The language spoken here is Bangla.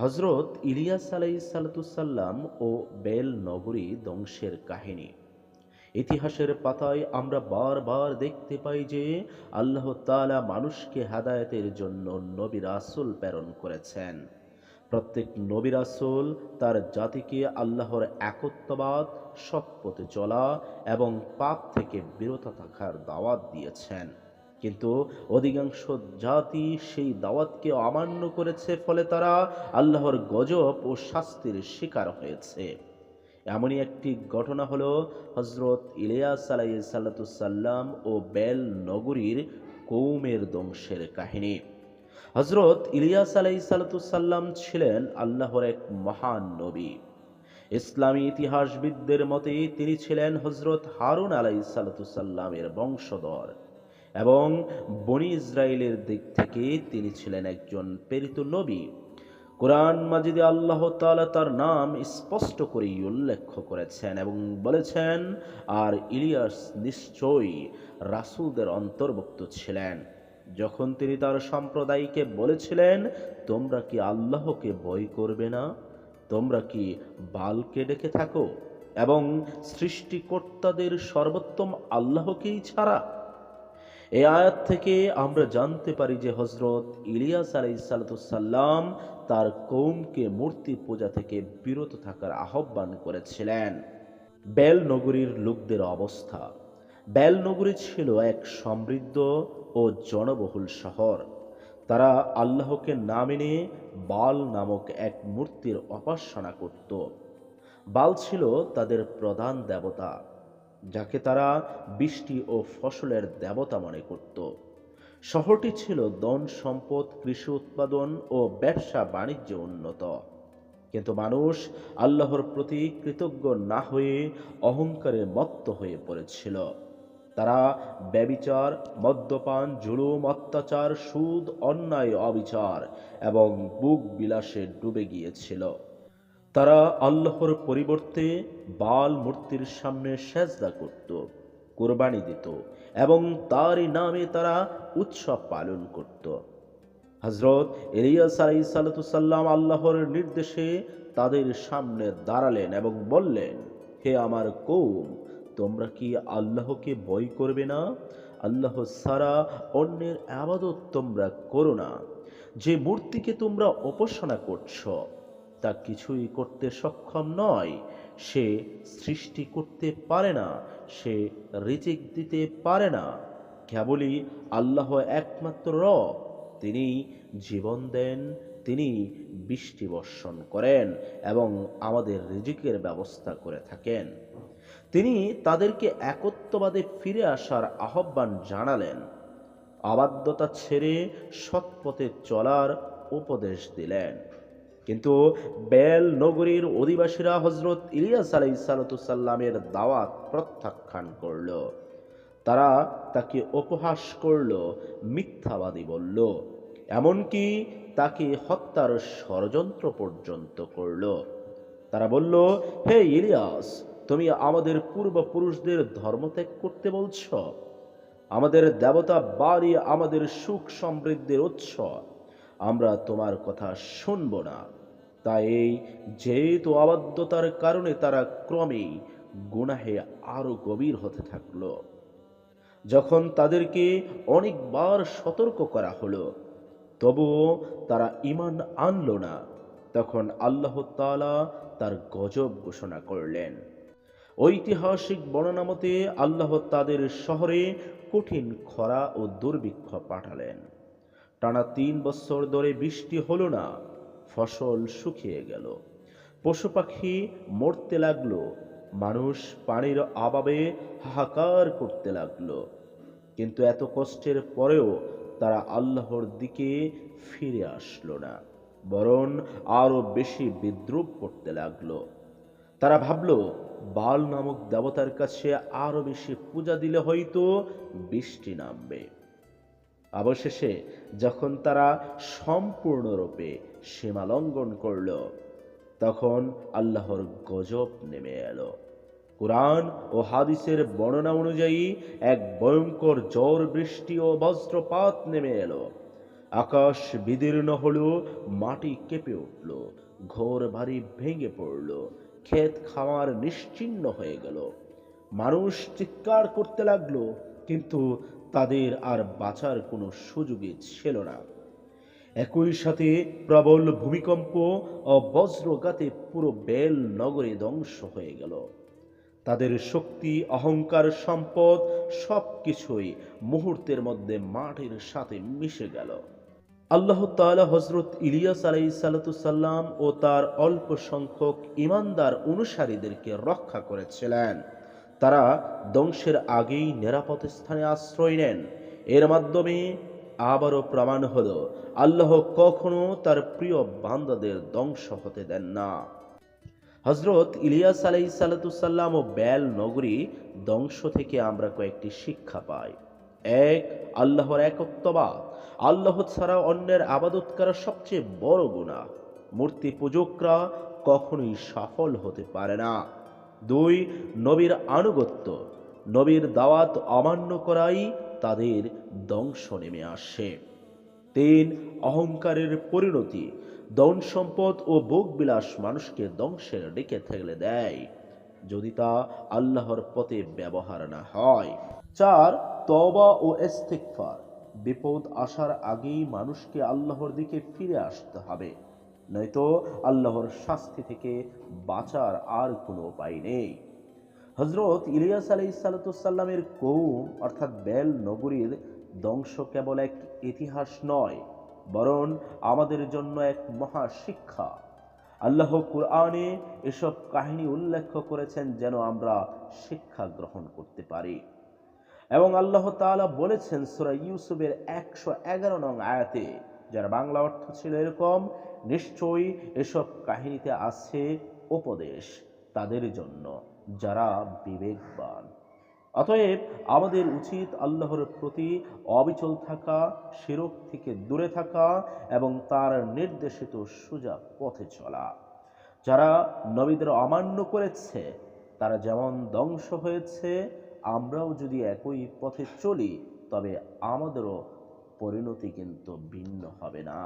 হজরত ইলিয়াস আলাই সালাতুসাল্লাম ও বেল নগরী ধ্বংসের কাহিনী। ইতিহাসের পাতায় আমরা বারবার দেখতে পাই যে আল্লাহ তাআলা মানুষকে হাদায়তের জন্য নবী রাসুল প্রেরণ করেছেন। প্রত্যেক নবী রাসুল তার জাতিকে আল্লাহর একত্ববাদ সৎপথে চলা এবং পাপ থেকে বিরত থাকার দাওয়াত দিয়েছেন। কিন্তু অধিকাংশ জাতি সেই দাওয়াতকে অমান্য করেছে, ফলে তারা আল্লাহর গজব ও শাস্তির শিকার হয়েছে। এমনই একটি ঘটনা হলো হজরত ইলিয়াস আলাই সাল্লাতুসাল্লাম ও বেল নগরীর কৌমের ধ্বংসের কাহিনী। হজরত ইলিয়াস আলাই সাল্লাতুসাল্লাম ছিলেন আল্লাহর এক মহান নবী। ইসলামী ইতিহাসবিদদের মতে তিনি ছিলেন হজরত হারুন আলাই সাল্লাতুসাল্লামের বংশধর। এবং বনি ইসরায়েলের দিক থেকে তিনি ছিলেন একজন প্রেরিত নবী। কোরআন মাজিদে আল্লাহ তাআলা তার নাম স্পষ্ট করেই উল্লেখ করেছেন এবং বলেছেন, আর ইলিয়াস নিশ্চয়ই রাসূলদের অন্তর্ভুক্ত ছিলেন। যখন তিনি তার সম্প্রদায়কে বলেছিলেন, তোমরা কি আল্লাহকে ভয় করবে না? তোমরা কি বালকে ডেকে থাকো? এবং সৃষ্টিকর্তাদের সর্বোত্তম আল্লাহকেই ছাড়া এই আয়াত থেকে আমরা জানতে পারি যে হজরত ইলিয়াস আলাই সাল্লাম তার কৌমকে মূর্তি পূজা থেকে বিরত থাকার আহ্বান করেছিলেন। বেল নগরীর লোকদের অবস্থা। বেল নগরী ছিল এক সমৃদ্ধ ও জনবহুল শহর। তারা আল্লাহকে না মেনে বাল নামক এক মূর্তির উপাসনা করত। বাল ছিল তাদের প্রধান দেবতা। যাকে তারা বৃষ্টি ও ফসলের দেবতা মনে করত। শহরটি ছিল ধন সম্পদ, কৃষি উৎপাদন ও ব্যবসা বাণিজ্য উন্নত। কিন্তু মানুষ আল্লাহর প্রতি কৃতজ্ঞ না হয়ে অহংকারে মত্ত হয়ে পড়েছিল। তারা ব্যবিচার, মদ্যপান, জুলুম, অত্যাচার, সুদ, অন্যায়, অবিচার এবং বুক বিলাসে ডুবে গিয়েছিল। তারা আল্লাহর পরিবর্তে বাল মূর্তির সামনে সেজদা করত, কোরবানি দিত এবং তারই নামে তারা উৎসব পালন করত। হজরত এলিয়াস আলাই সাল্লাম আল্লাহর নির্দেশে তাদের সামনে দাঁড়ালেন এবং বললেন, হে আমার কৌম তোমরা কি আল্লাহকে ভয় করবে না? আল্লাহ সারা অন্যের আবাদত তোমরা করো না। যে মূর্তিকে তোমরা উপাসনা করছ তা কিছুই করতে সক্ষম নয়। সে সৃষ্টি করতে পারে না, সে রিজিক দিতে পারে না। কেবলই আল্লাহ একমাত্র রব তিনি জীবন দেন তিনি বৃষ্টি বর্ষণ করেন এবং আমাদের রিজিকের ব্যবস্থা করে থাকেন। তিনি তাদেরকে একত্ববাদে ফিরে আসার আহ্বান জানালেন। অবাধ্যতা ছেড়ে সৎপথে চলার উপদেশ দিলেন। কিন্তু বেল নগরীর অধিবাসীরা হজরত ইলিয়াস আলাই সালাতুসাল্লামের দাওয়াত প্রত্যাখ্যান করল। তারা তাকে উপহাস করল, মিথ্যাবাদী বলল, এমনকি তাকে হত্যার ষড়যন্ত্র পর্যন্ত করল। তারা বলল, হে ইলিয়াস, তুমি আমাদের পূর্বপুরুষদের ধর্মত্যাগ করতে বলছ? আমাদের দেবতা বাড়ি আমাদের সুখ সমৃদ্ধির উৎস। আমরা তোমার কথা শুনব না। তাই এই যেহেতু অবাধ্যতার কারণে তারা ক্রমেই গুনাহে আরও গভীর হতে থাকল। যখন তাদেরকে অনেকবার সতর্ক করা হলো, তবুও তারা ইমান আনলো না। তখন আল্লাহ তাআলা তার গজব ঘোষণা করলেন। ঐতিহাসিক বর্ণনা মতে আল্লাহ তাদের শহরে কঠিন খরা ও দুর্ভিক্ষ পাঠালেন। টানা তিন বছর ধরে বৃষ্টি হলো না, ফসল শুকিয়ে গেল। পশু পাখি মরতে লাগল, মানুষ পানির অভাবে হাহাকার করতে লাগল। কিন্তু এত কষ্টের পরেও তারা আল্লাহর দিকে ফিরে আসলো না, বরং আরও বেশি বিদ্রুপ করতে লাগল। তারা ভাবল, বাল নামক দেবতার কাছে আরও বেশি পূজা দিলে হয়তো বৃষ্টি নামবে। অবশেষে যখন তারা সম্পূর্ণরূপে সীমা লঙ্ঘন করল, তখন আল্লাহর গজব নেমে এলো। কোরআন ও হাদিসের বর্ণনা অনুযায়ী এক ভয়ঙ্কর ঝড় বৃষ্টি ও বজ্রপাত নেমে এলো। আকাশ বিদীর্ণ হলো, মাটি কেঁপে উঠল, ঘোর ভারী ভেঙে পড়ল, ক্ষেত খাওয়ার নিশ্চিহ্ন হয়ে গেল। মানুষ চিৎকার করতে লাগল কিন্তু তাদের আর বাঁচার কোনো সুযোগই ছিল না। একই সাথে প্রবল ভূমিকম্প ও বজ্রঘাতে পুরো বেল নগরে ধ্বংস হয়ে গেল। তাদের শক্তি, অহংকার, সম্পদ সব কিছুই মুহূর্তের মধ্যে মাটির সাথে মিশে গেল। আল্লাহ তাআলা হজরত ইলিয়াস আলাই সাল্লাম ও তার অল্প সংখ্যক ইমানদার অনুসারীদেরকে রক্ষা করেছিলেন। তারা ধ্বংসের আগেই নিরাপদ স্থানে আশ্রয় নেন। এর মাধ্যমে আবারও প্রমাণ হল, আল্লাহ কখনো তার প্রিয় বান্দাদের ধ্বংস হতে দেন না। হজরত ইলিয়াস আলাই সাল্লাতুসাল্লাম ও বেল নগরী ধ্বংস থেকে আমরা কয়েকটি শিক্ষা পাই। এক, আল্লাহর একত্ববাদ। আল্লাহ ছাড়া অন্যের আবাদত করা সবচেয়ে বড় গুণা মূর্তি পূজকরা কখনোই সফল হতে পারে না। দুই, নবীর আনুগত্য। নবীর দাওয়াত অমান্য করাই তাদের ধ্বংস নেমে আসে। তিন, অহংকারের পরিণতি। ধন সম্পদ ও ভোগবিলাস মানুষকে দংশের ডেকে ঠেলে দেয়, যদি তা আল্লাহর পথে ব্যবহার না হয়। চার তবা ও ইস্তিগফার। বিপদ আসার আগেই মানুষকে আল্লাহর দিকে ফিরে আসতে হবে। নয়তো আল্লাহর শাস্তি থেকে বাঁচার আর কোনো উপায় নেই। হজরত ইলিয়াস আলাই সাল্লামের কৌম, অর্থাৎ বেল নগরীর ধ্বংস কেবল এক ইতিহাস নয়, বরং আমাদের জন্য এক মহা শিক্ষা আল্লাহ কুরআনে এসব কাহিনী উল্লেখ করেছেন যেন আমরা শিক্ষা গ্রহণ করতে পারি। এবং আল্লাহ তাআলা বলেছেন সূরা ইউসুফের একশো এগারো নং আয়াতে যার বাংলা অর্থ ছিল এরকম, নিশ্চয়ই এসব কাহিনীতে আছে উপদেশ তাদের জন্য যারা বিবেকবান। অতএব আমাদের উচিত আল্লাহর প্রতি অবিচল থাকা, শিরক থেকে দূরে থাকা এবং তার নির্দেশিত সোজা পথে চলা। যারা নবীদের অমান্য করেছে, তারা যেমন ধ্বংস হয়েছে, আমরাও যদি একই পথে চলি, তবে আমাদেরও পরিণতি কিন্তু ভিন্ন হবে না।